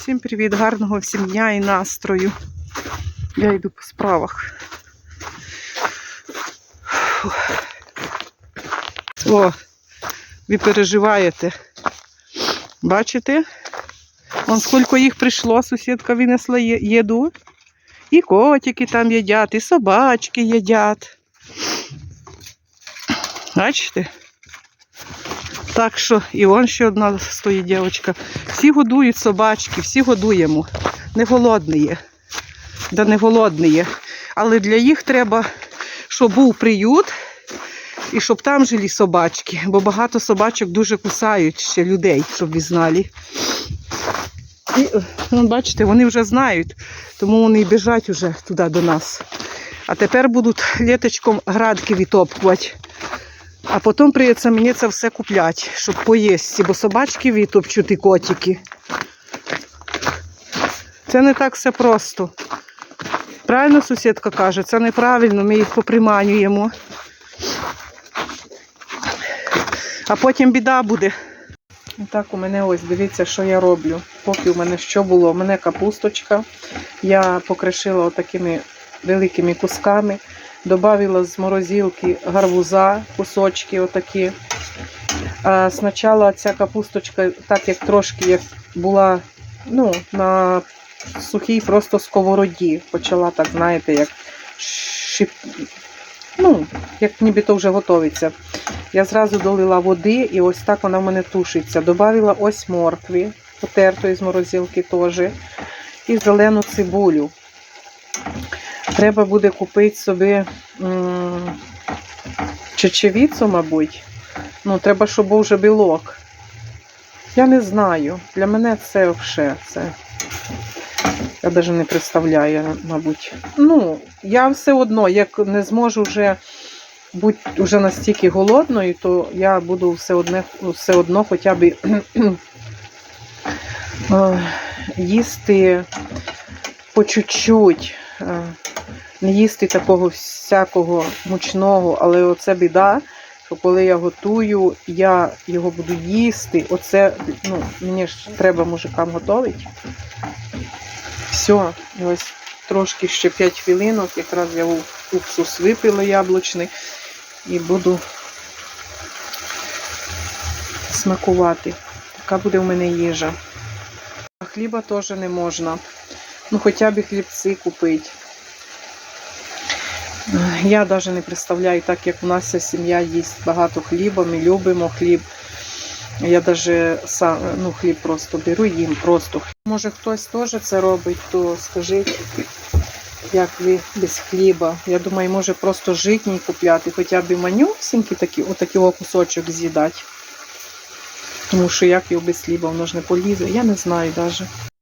Всім привіт, гарного всім дня і настрою. Я йду по справах. О, ви переживаєте. Бачите? Вон скільки їх прийшло, сусідка винесла їду. І котики там їдять, і собачки їдять. Бачите? Так що і он ще одна стоїть дівчинка. Всі годують собачки, всі годуємо. Не голодні є. Да не голодні є. Але для їх треба, щоб був приют і щоб там жили собачки. Бо багато собачок дуже кусають ще людей, щоб ви знали. І, ну, бачите, вони вже знають, тому вони біжать вже туди до нас. А тепер будуть літочком градки відтопкувати. А потім прийдеться мені це все купляти, щоб поїсти, бо собачки витопчуть і котики. Це не так все просто. Правильно сусідка каже, це неправильно, ми їх поприманюємо. А потім біда буде. І так у мене ось дивіться, що я роблю. Поки у мене що було? У мене капусточка. Я покришила отакими великими кусками. Добавила з морозилки гарбуза, кусочки отакі. А спочатку ця капусточка, так як трошки як була ну, на сухій просто сковороді. Почала так, знаєте, як шип... ну, як нібито вже готовиться. Я зразу долила води і ось так вона в мене тушиться. Добавила ось моркві, потертої з морозилки теж. І зелену цибулю. Треба буде купити собі чечевіцу, мабуть. Ну, треба, щоб був вже білок. Я не знаю. Для мене це все. Це. Я навіть не представляю, мабуть. Ну, я все одно, як не зможу вже бути вже настільки голодною, то я буду все, одне, все одно хоча б е, їсти по чуть-чуть. Не їсти такого всякого мучного, але оце біда, що коли я готую, я його буду їсти. Оце, ну, мені ж треба мужикам готувати. Все, і ось трошки ще 5 хвилинок, якраз я уксус випила яблучний і буду смакувати. Така буде в мене їжа. А хліба теж не можна. Ну, хоча б хлібці купити. Я навіть не представляю, так як у нас вся сім'я їсть багато хліба, ми любимо хліб. Я навіть ну, хліб просто беру їм просто. Може хтось теж це робить, то скажіть, як ви без хліба. Я думаю, може просто житній купляти, хоча б манюсінький такі, отакий кусочок з'їдати. Тому що як його без хліба, воно ж не полізе. Я не знаю навіть.